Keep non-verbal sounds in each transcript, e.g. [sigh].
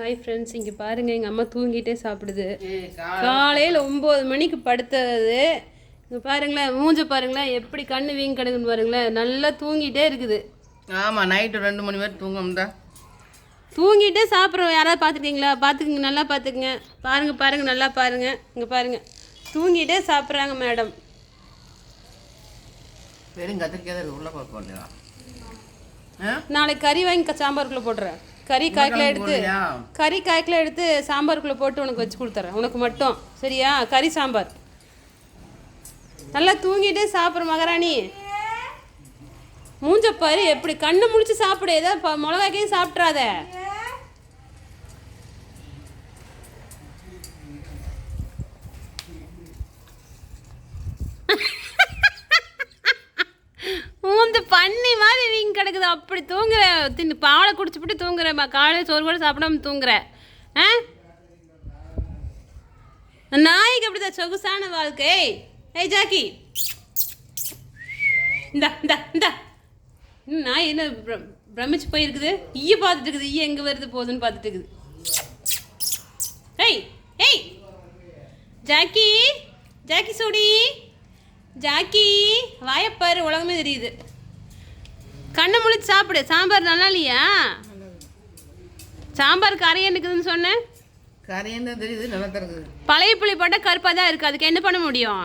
Hi friends இங்கே பாருங்கள் எங்கள் அம்மா தூங்கிட்டே சாப்பிடுது. காலையில் ஒம்பது மணிக்கு படுத்தது. இங்கே பாருங்களேன் மூஞ்ச பாருங்களேன் எப்படி கண்ணு வீங்க கிடக்குன்னு பாருங்களேன் நல்லா தூங்கிட்டே இருக்குது. ஆமா நைட்டு ரெண்டு மணி வரை தூங்கம்டா தூங்கிட்டே சாப்பிட்றோம். யாராவது பார்த்துருக்கீங்களா? பார்த்துக்குங்க நல்லா பார்த்துக்குங்க. பாருங்கள் பாருங்கள் நல்லா பாருங்கள் இங்கே பாருங்கள் தூங்கிட்டே சாப்பிட்றாங்க மேடம். வெறும் கத்திரிக்காய் உள்ள பார்க்க நாளைக்கு கறி வாங்கி சாம்பாருக்குள்ளே போட்டுறேன். கறி காய்க்கில் எடுத்து? கறி காய்க்கில் எடுத்து சாம்பாருக்குள்ளே போட்டு உனக்கு வச்சு கொடுத்துறேன். உனக்கு மட்டும். சரியா? கறி சாம்பார். நல்லா தூங்கிட்டே சாப்பிட்ற மகாராணி. மூஞ்ச பாரு எப்படி கண்ணு முழிச்சு சாப்பிடு. ஏதோ ப- மிளகாய்க்கையும் சாப்பிட்றாத கிடக்குது அப்படி தூங்குற தின்னு பாலை குடிச்சு போட்டு தூங்குறேம்மா. காலையில் சோறு கூட சாப்பிடாம தூங்குற. ஆ? நாய்க்கு அப்படிதான் சொகுசான வாழ்க்கை. ஏய் ஜாக்கி. இந்தா இந்தா இந்தா. நாய் என்ன பிரமிச்சு போயிருக்குது? ஈய பார்த்துட்டு இருக்குது. ஈய எங்கே வருது போகுதுன்னு பார்த்துட்டு இருக்குது. ஏய் ஏய். ஜாக்கி ஜாக்கி சோடி. ஜாக்கி வாயப்பாரு உலகமே தெரியுது. கண்ணை முழிச்சு சாப்பிடு. சாம்பார் நல்லா இல்லையா சாம்பார் கரையா இருக்குதுன்னு சொன்னேன் கரையன்னு தெரியுது? நல்லா பழைய புளி போட்டால் கருப்பாக தான் இருக்குது அதுக்கு என்ன பண்ண முடியும்?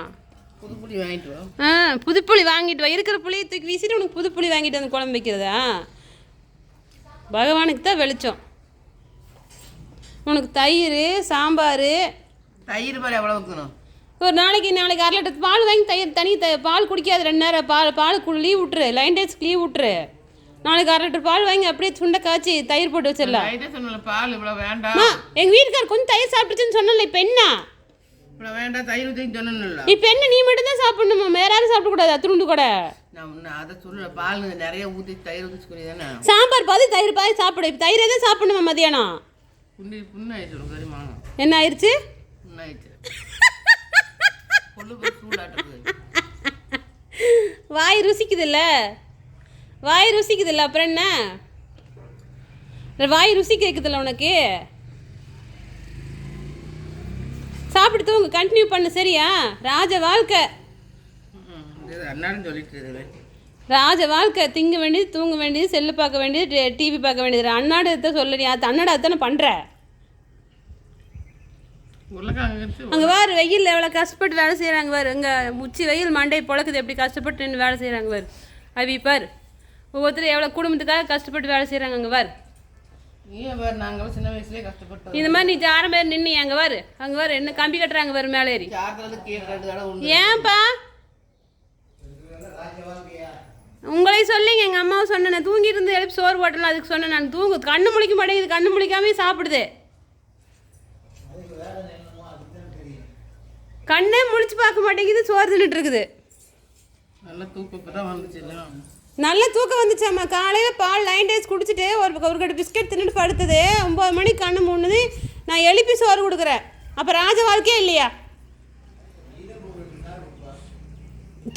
புது புளி வாங்கிட்டு வா. ஆ புது புளி வாங்கிட்டு வா. இருக்கிற புளியை தூக்கி வீசிட்டு உனக்கு புது புளி வாங்கிட்டு வந்து குழம்பு வைக்கிறதா? பகவானுக்கு தான் வெளிச்சம். உனக்கு தயிர் சாம்பார். தயிர் பாரு எவ்வளோ வைக்கணும்? ஒரு நாளைக்கு நாளைக்கு அரை லிட்டர் பால் வாங்கி தயிர் தனி த பால் குடிக்காது ரெண்டு நேரம் பால் பால் லீவ் விட்டுரு. லைன் டேஸ்க்கு லீவ் விட்டுரு. நாளைக்கு அரை லிட்டர் பால் வாங்கி அப்படியே சுண்டை காய்ச்சி தயிர் போட்டு வச்சிடலாம். பால் இவ்வளோ வேண்டாம். எங்கள் வீட்டுக்கார் கொஞ்சம் தயிர் சாப்பிட்டுச்சுன்னு சொன்னல இப்போ என்ன? இவ்வளோ வேண்டாம் தயிர் ஊற்றி சொன்னல இப்போ என்ன நீ மட்டும் தான் சாப்பிடணுமா? வேற யாரும் சாப்பிடக்கூடாது துருண்டு கூட. அதை பால் நிறைய ஊற்றி தயிர் ஊற்றி சொல்லி தானே? சாம்பார் பாதி தயிர் பாதி சாப்பிடு. இப்போ தயிர் சாப்பிடணுமா மதியானம்? புண்ணி என்ன ஆயிடுச்சு. [laughs] வாய் ருசிக்குதுல்ல? வாய் ருசிக்குதுல்ல அப்புறம் என்ன? வாய் ருசி கேட்குதுல்ல உனக்கு? சாப்பிட்டு தூங்கு கண்டினியூ பண்ணு சரியா? ராஜ வாழ்க்கை. ராஜ வாழ்க்கை திங்க வேண்டியது தூங்க வேண்டியது செல்லு பார்க்க வேண்டியது டிவி பார்க்க வேண்டியது. அண்ணாடு தான் சொல்ல நீ அது அண்ணாடு அதானே பண்ணுற அங்கே வாரு வெயிலில் எவ்வளோ கஷ்டப்பட்டு வேலை செய்கிறாங்க வாரு இங்கே உச்சி வெயில் மண்டை பொழக்குது எப்படி கஷ்டப்பட்டு நின்று வேலை செய்கிறாங்க வாரு அவி பார். ஒவ்வொருத்தரும் எவ்வளோ குடும்பத்துக்காக கஷ்டப்பட்டு வேலை செய்கிறாங்க அங்கே வார் வேறு இந்த மாதிரி நீ ஆரம் பேர் நின்று அங்கே வாரு அங்கே வாரு என்ன கம்பி கட்டுறாங்க வாரு மேலே ஏறி. சார்ஜ் கீழே ரெண்டு தடவை உண்டு. ஏன்பா? உங்களே சொல்லிங்க எங்கள் அம்மாவை சொன்னேன். நான் தூங்கி இருந்து எழுப்பி சோறு போட்டலாம் அதுக்கு சொன்னேன் நான். தூங்கு கண்ணு முழிக்க மாட்டேங்குது கண்ணு முழிக்காமே சாப்பிடுது. கண்ணே முழிச்சு பார்க்க மாட்டேங்குது சோறு தின்னுட்டு இருக்குது. நல்ல தூக்கம் வந்துச்சாம்மா. காலையில் பால் லைன் டேஸ் குடிச்சிட்டு ஒரு ஒரு கட்டு பிஸ்கட் தின்னுட்டு படுத்தது. ஒம்பது மணிக்கு கண்ணு மூணுது நான் எழுப்பி சோறு கொடுக்குறேன். அப்போ ராஜ வாழ்க்கையே இல்லையா?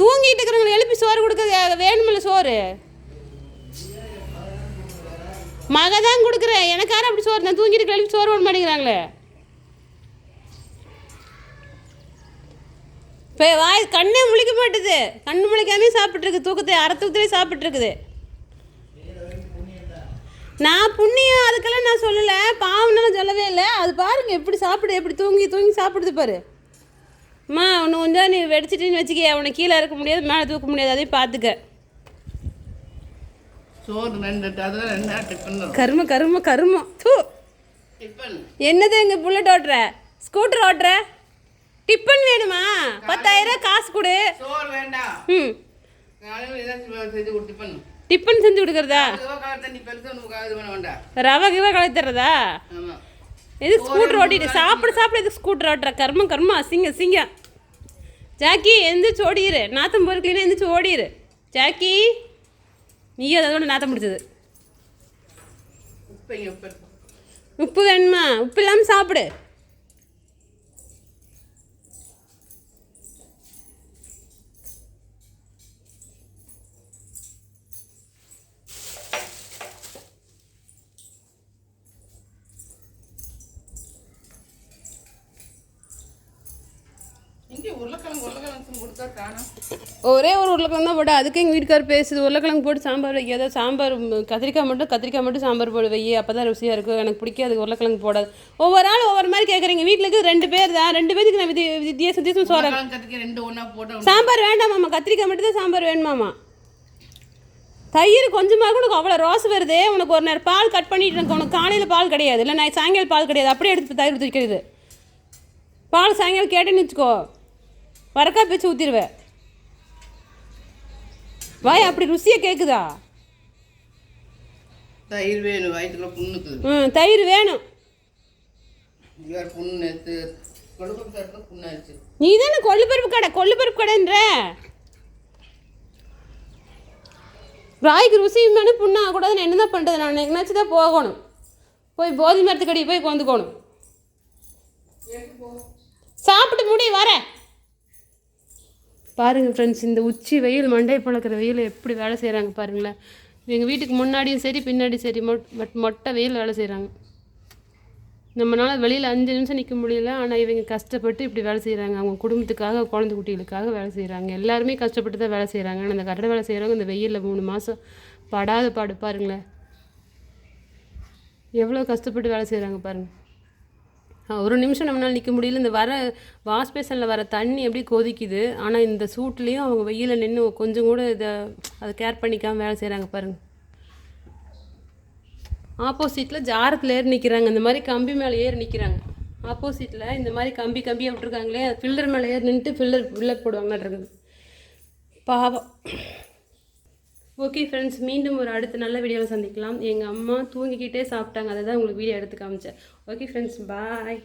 தூங்கிட்டு இருக்கிறவங்களை எழுப்பி சோறு கொடுக்க வேணுமில்ல சோறு. மக தான் கொடுக்குறேன். எனக்கு யாரும் அப்படி சோறு? நான் தூங்கிட்டு எழுப்பி சோறு போட மாட்டேங்கிறாங்களே. இப்போ வாய் கண்ணே முழிக்க மாட்டுது. கண்ணு முழிக்காமே சாப்பிட்ருக்கு தூக்கத்தை அரை தூக்கத்திலே சாப்பிட்ருக்குது நான் புண்ணியம் அதுக்கெல்லாம் நான் சொல்லலை. பாவம்னு சொல்லவே இல்லை. அது பாருங்க எப்படி சாப்பிடுது எப்படி தூங்கி தூங்கி சாப்பிடுது பாரு. அம்மா ஒன்று கொஞ்சம் நீ வெடிச்சிட்டின்னு வச்சுக்க உன்னை கீழே இறக்க முடியாது மேலே தூக்க முடியாது. அதையும் பார்த்துக்க. கரும கரும கருமம். தூ. என்னது எங்கள் புல்லட் ஓட்டுற? ஸ்கூட்டர் ஓட்டுற? டிப்பன் வேணுமா? பத்தாயிரம் காசு கொடு. சோறு வேண்டாம் ம். டிஃபன். செஞ்சு கொடுக்குறதா? ரவை கிவை கலத்துறதா ஆமாம் எதுக்கு ஸ்கூட்டர் ஓட்டிட்டு சாப்பிட சாப்பிட எதுக்கு ஸ்கூட்டர் ஓட்டுற? கர்மம் கர்மம் அசிங்க அசிங்க ஜாக்கி எந்திரிச்சு ஓடிரு நாத்தம் பொறுக்கலின்னு எந்திரிச்சு ஓடிரு ஜாக்கி நீயும் அதோட நாத்தம் பிடிச்சது. உப்பு வேணுமா? உப்பு இல்லாமல் சாப்பிடு. ஒரே ஒரு உருளைக்கிழங்கு தான் போட்டு அதுக்கு எங்கள் வீட்டுக்கார் பேசுது உருளைக்கிழங்கு போட்டு சாம்பார் வைக்காத சாம்பார் கத்திரிக்காய் மட்டும் கத்திரிக்காய் மட்டும் சாம்பார் போடு வை அப்போ தான் ருசியாக இருக்கும். எனக்கு பிடிக்காது உருளைக்கிழங்கு போடாது. ஒவ்வொரு ஆள் ஒவ்வொரு மாதிரி கேட்குறீங்க வீட்டில் இருக்குது ரெண்டு பேர் தான். ரெண்டு பேருக்கு நான் விதி வித்தியாசம் வித்தியாசம் சோற உருளைக்கிழங்கு கத்திரிக்காய் ரெண்டு ஒன்றா போட்டு சாம்பார் வேண்டாமாம்மா கத்திரிக்காய் மட்டும் தான் சாம்பார் வேணுமாம்மா தயிர் கொஞ்சமாக உனக்கு அவ்வளோ ரோஸ் வருதே. உனக்கு ஒரு நேரம் பால் கட் பண்ணிட்டு எனக்கு உனக்கு காலையில் பால் கிடையாது. இல்லை நான் சாயங்காலம் பால் கிடையாது. அப்படியே எடுத்து தயிர் தூக்கிறது பால் சாயங்காலம் கேட்டேன்னு வச்சுக்கோ. வரக்கா பேச்சு ஊற்றிடுவேன் வாய் அப்படி ருசியாக கேட்குதா தயிர் வேணும் வயிற்றுல புண்ணுக்கு ம் தயிர் வேணும். புண்ணு நீ தானே கொள்ளுப்பருப்பு கடை கொள்ளுப்பருப்பு கடைன்ற. ராய்க்கு ருசி மேலே புண்ணு ஆகக்கூடாதுன்னு என்ன தான் பண்ணுறது நான் எங்கேனாச்சும் தான் போகணும். போய் போதி மரத்துக்கடி போய் கொண்டுக்கணும் சாப்பிட்டு முடி வரேன். பாருங்கள் ஃப்ரெண்ட்ஸ் இந்த உச்சி வெயில் மண்டை பழக்கிற வெயில் எப்படி வேலை செய்கிறாங்க பாருங்களேன். எங்கள் வீட்டுக்கு முன்னாடியும் சரி பின்னாடியும் சரி மொட் பட் மொட்டை வெயில் வேலை செய்கிறாங்க நம்மளால் வெளியில் அஞ்சு நிமிஷம் நிற்க முடியல ஆனால் இவங்க கஷ்டப்பட்டு இப்படி வேலை செய்கிறாங்க அவங்க குடும்பத்துக்காக குழந்தை குட்டிகளுக்காக வேலை செய்கிறாங்க எல்லாருமே கஷ்டப்பட்டு தான் வேலை செய்கிறாங்க ஆனால் அந்த கட்டட வேலை செய்கிறவங்க இந்த வெயிலில் மூணு மாதம் படாத பாடு பாருங்களேன். எவ்வளோ கஷ்டப்பட்டு வேலை செய்கிறாங்க பாருங்கள் ஒரு நிமிஷம் நம்மளால் நிற்க முடியல. இந்த வர வாஷ் பேசனில் வர தண்ணி எப்படி கொதிக்குது? ஆனால் இந்த சூட்லேயும் அவங்க வெயிலில் நின்று கொஞ்சம் கூட இதை அதை கேர் பண்ணிக்காமல் வேலை செய்கிறாங்க பாருங்கள் ஆப்போசிட்டில் ஜாரத்தில் ஏறி நிற்கிறாங்க இந்த மாதிரி கம்பி மேலே ஏறி நிற்கிறாங்க ஆப்போசிட்டில் இந்த மாதிரி கம்பி கம்பியாக விட்டுருக்காங்களே ஃபில்டர் மேலே ஏறி நின்றுட்டு ஃபில்டர் ஃபில்லர் போடுவாங்கன்னு இருக்குது. பாவம். ஓகே ஃப்ரெண்ட்ஸ் மீண்டும் ஒரு அடுத்த நல்ல வீடியோவில் சந்திக்கலாம். எங்கள் அம்மா தூங்கிக்கிட்டே சாப்பிட்டாங்க. அதை தான் உங்களுக்கு வீடியோ எடுத்து காமிச்சேன். Okay friends bye